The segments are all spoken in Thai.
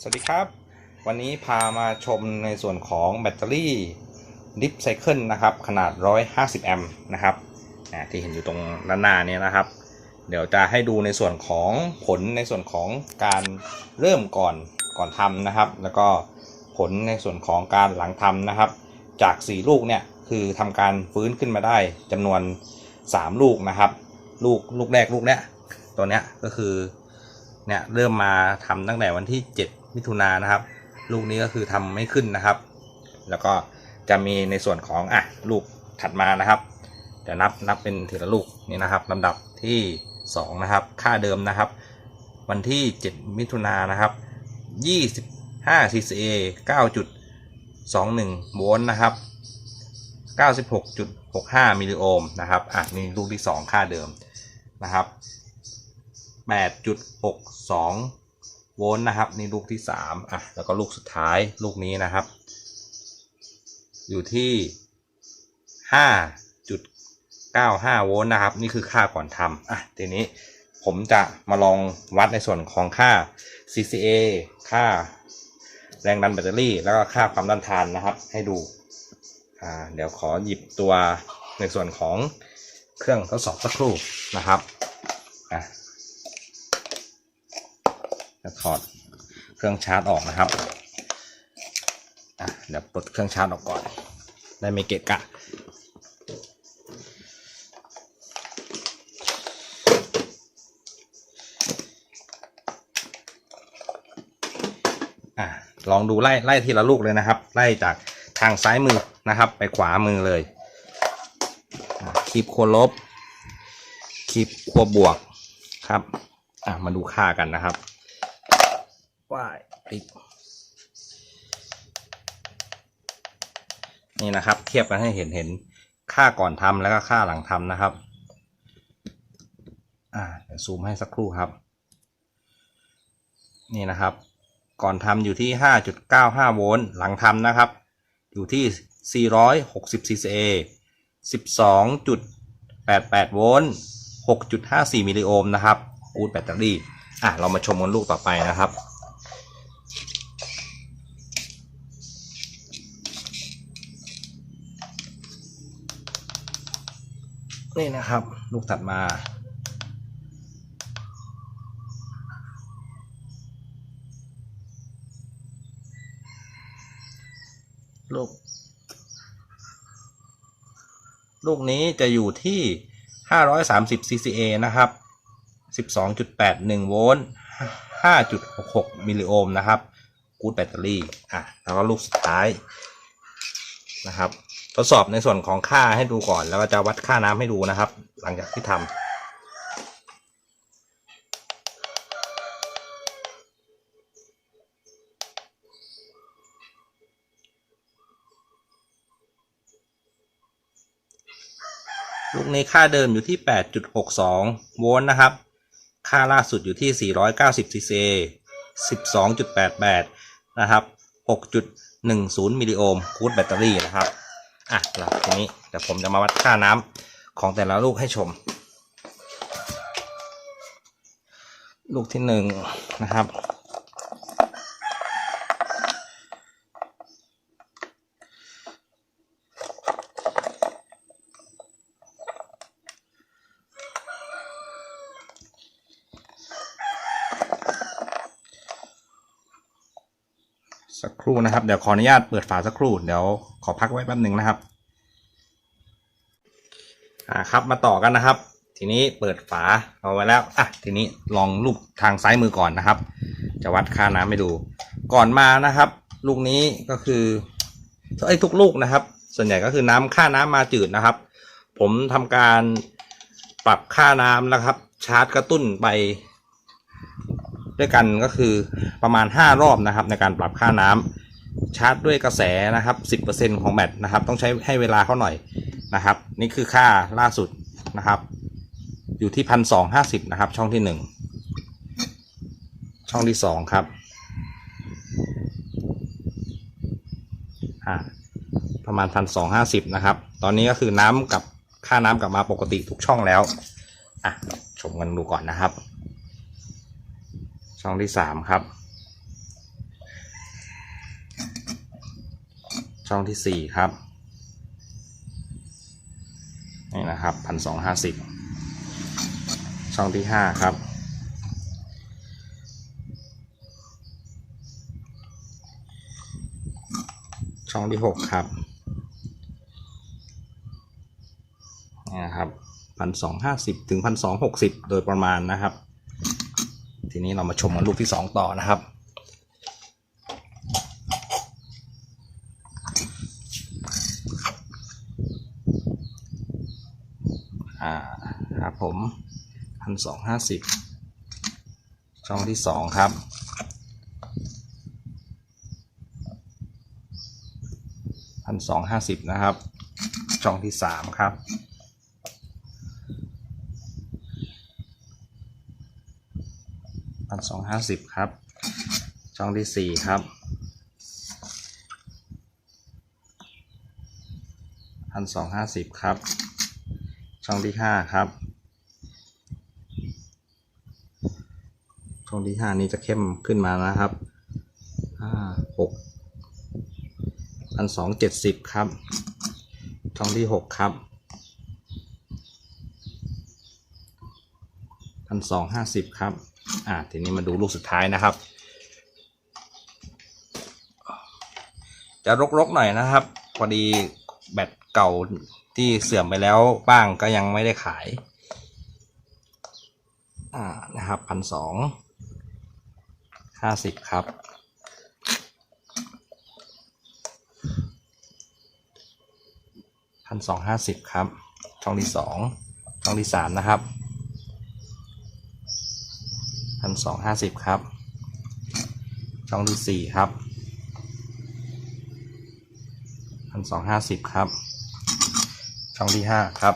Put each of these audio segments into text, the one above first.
สวัสดีครับ วันนี้พามาชมในส่วนของแบตเตอรี่ดิฟไซเคิลนะครับ ขนาด 150 แอมป์นะครับที่เห็นอยู่ตรงด้านหน้านี้นะครับ เดี๋ยวจะให้ดูในส่วนของผลในส่วนของการเริ่มก่อนก่อนทำนะครับ แล้วก็ผลในส่วนของการหลังทำนะครับ จาก 4 ลูกเนี่ยคือทำการฟื้นขึ้นมาได้จำนวน 3 ลูกนะครับ ลูกลูกแรกลูกเนี้ยตัวเนี้ยก็คือเนี่ยเริ่มมาทำตั้งแต่วันที่ 7 มิถุนานะครับ ลูกนี้ก็คือทำไม่ขึ้นนะครับ แล้วก็จะมีในส่วนของอะลูกถัดมานะครับเดี๋ยวนับนับเป็นทีละลูกนี่นะครับลำดับที่ 2 นะครับ ค่าเดิมนะครับ วันที่ 7 มิถุนายนนะครับ 25 CCA 9.21โวลต์นะครับ 96.65 มิลลิโอห์มนะครับอะนี่ลูกที่ 2 ค่าเดิมนะครับ 8.62 โวลต์นะครับ นี่ลูกที่3อะแล้วก็ลูกสุดท้ายลูกนี้นะครับ อยู่ที่5.95โวลต์นะครับ นี่คือค่าก่อนทำอะทีนี้ผมจะมาลองวัดในส่วนของค่า CCA ค่าแรงดันแบตเตอรี่ แล้วก็ค่าความต้านทานนะครับ ให้ดูอ่าเดี๋ยวขอหยิบตัวในส่วนของเครื่องทดสอบสักครู่นะครับอะ จะถอดเครื่องชาร์จออกนะครับเดี๋ยวปลดเครื่องชาร์จออกก่อน ได้ไม่เกะกะ ลองดูไล่ไล่ทีละลูกเลยนะครับ ไล่จากทางซ้ายมือนะครับ ไปขวามือเลยคลิปขั้วลบคลิปขั้วบวกครับมาดูค่ากันนะครับ ว่ายติ๊กนี่นะครับ เทียบกันให้เห็นเห็นค่าก่อนทำแล้วก็ค่าหลังทำนะครับ อ่าเดี๋ยวซูมให้สักครู่ครับ นี่นะครับ ก่อนทำอยู่ที่ 5.95 โวลต์หลังทำนะครับ อยู่ที่ 460 CCA 12.88 โวลต์6.54 มิลลิโอห์มนะครับ กูดแบตเตอรี่ อะ เรามาชมกันลูกต่อไปนะครับ นี่นะครับ ลูกถัดมา ลูก ลูกนี้จะอยู่ที่ 530 CCA นะครับ 12.81 โวลต์ 5.66 มิลลิโอห์มนะครับ กูดแบตเตอรี่ อะ แล้วก็ลูกสุดท้ายนะครับ ทดสอบในส่วนของค่าให้ดูก่อน แล้วก็จะวัดค่าน้ำให้ดูนะครับ หลังจากที่ทำลูกในค่าเดิมอยู่ที่ 8.62 โวลต์นะครับ ค่าล่าสุดอยู่ที่ 490 cca 12.88 นะครับ 6.10 มิลลิโอห์มกูดแบตเตอรี่นะครับ อะแล้วทีนี้เดี๋ยวผมจะมาวัดค่าน้ำของแต่ละลูกให้ชม ลูกที่หนึ่งนะครับ สักครู่นะครับ เดี๋ยวขออนุญาตเปิดฝาสักครู่ เดี๋ยวขอพักไว้แป๊บหนึ่งนะครับอ่าครับมาต่อกันนะครับ ทีนี้เปิดฝาเอาไว้แล้วอะทีนี้ลองลูกทางซ้ายมือก่อนนะครับ จะวัดค่าน้ำให้ดู ก่อนมานะครับ ลูกนี้ก็คือไอ้ทุกลูกนะครับ ส่วนใหญ่ก็คือน้ำค่าน้ำมาจืดนะครับ ผมทำการปรับค่าน้ำนะครับ ชาร์จกระตุ้นไป ด้วยกันก็คือประมาณ 5 รอบนะครับ ในการปรับค่าน้ำชาร์จด้วยกระแสนะครับ 10%ของแบตนะครับ ต้องใช้ให้เวลาเขาหน่อยนะครับ นี่คือค่าล่าสุดนะครับ อยู่ที่พันสองห้าสิบนะครับ ช่องที่หนึ่งช่องที่สองครับประมาณพันสองห้าสิบนะครับ ตอนนี้ก็คือน้ำกับค่าน้ำกลับมาปกติทุกช่องแล้วอะชมกันดูก่อนนะครับ ช่องที่สามครับ ช่องที่สี่ครับ นี่นะครับพันสองห้าสิบช่องที่ห้าครับ ช่องที่หกครับนะครับพันสองห้าสิบถึงพันสองหกสิบโดยประมาณนะครับ นี้เรามาชมกันลูกที่สองต่อนะครับ อ่าครับผมพันสองห้าสิบช่องที่สองครับพันสองห้าสิบนะครับ ช่องที่สามครับ พันสองห้าสิบครับ ช่องที่สี่ครับพันสองห้าสิบครับ ช่องที่ห้าครับ ช่องที่ห้านี้จะเข้มขึ้นมานะครับห้าหกพันสองเจ็ดสิบครับ ช่องที่หกครับพันสองห้าสิบครับ อ่าทีนี้มาดูลูกสุดท้ายนะครับ จะรกๆหน่อยนะครับ พอดีแบตเก่าที่เสื่อมไปแล้วบ้างก็ยังไม่ได้ขาย อ่านะครับพันสองห้าสิบครับพันสองห้าสิบครับ ช่องที่สองช่องที่สามนะครับ พันสองห้าสิบครับ ช่องที่สี่ครับพันสองห้าสิบครับ ช่องที่ห้าครับ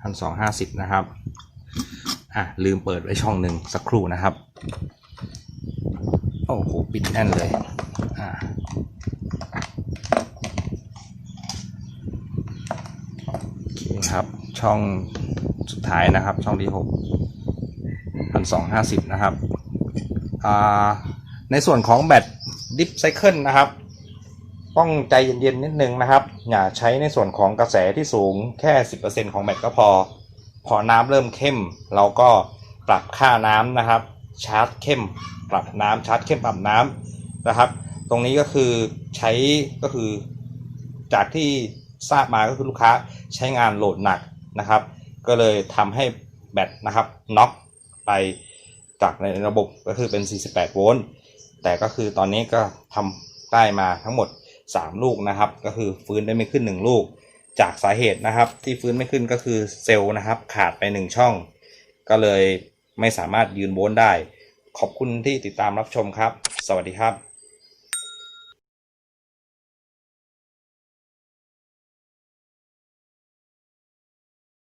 พันสองห้าสิบนะครับ อะ ลืมเปิดไว้ช่องหนึ่งสักครู่นะครับ โอ้โห ปิดแน่นเลย อ่าโอเคครับ ช่อง สุดท้ายนะครับ ช่องที่หกพันสองห้าสิบนะครับ ในส่วนของแบตดิฟไซเคิลนะครับ ต้องใจเย็นๆนิดนึงนะครับ อย่าใช้ในส่วนของกระแสที่สูงแค่ 10%ของแบตก็พอ พอน้ำเริ่มเข้ม เราก็ปรับค่าน้ำนะครับ ชาร์จเข้ม ปรับน้ำชาร์จเข้มปรับน้ำนะครับ ตรงนี้ก็คือใช้ก็คือจากที่ทราบมาก็คือลูกค้าใช้งานโหลดหนักนะครับ ก็เลยทำให้แบตนะครับน็อกไปจากในระบบก็คือเป็น 48 โวลต์แต่ก็คือตอนนี้ก็ทำได้มาทั้งหมด 3 ลูกนะครับ ก็คือฟื้นได้ไม่ขึ้น 1 ลูก จากสาเหตุนะครับ ที่ฟื้นไม่ขึ้นก็คือเซลล์นะครับ ขาดไป 1 ช่อง ก็เลยไม่สามารถยืนโวลต์ได้ ขอบคุณที่ติดตามรับชมครับ สวัสดีครับ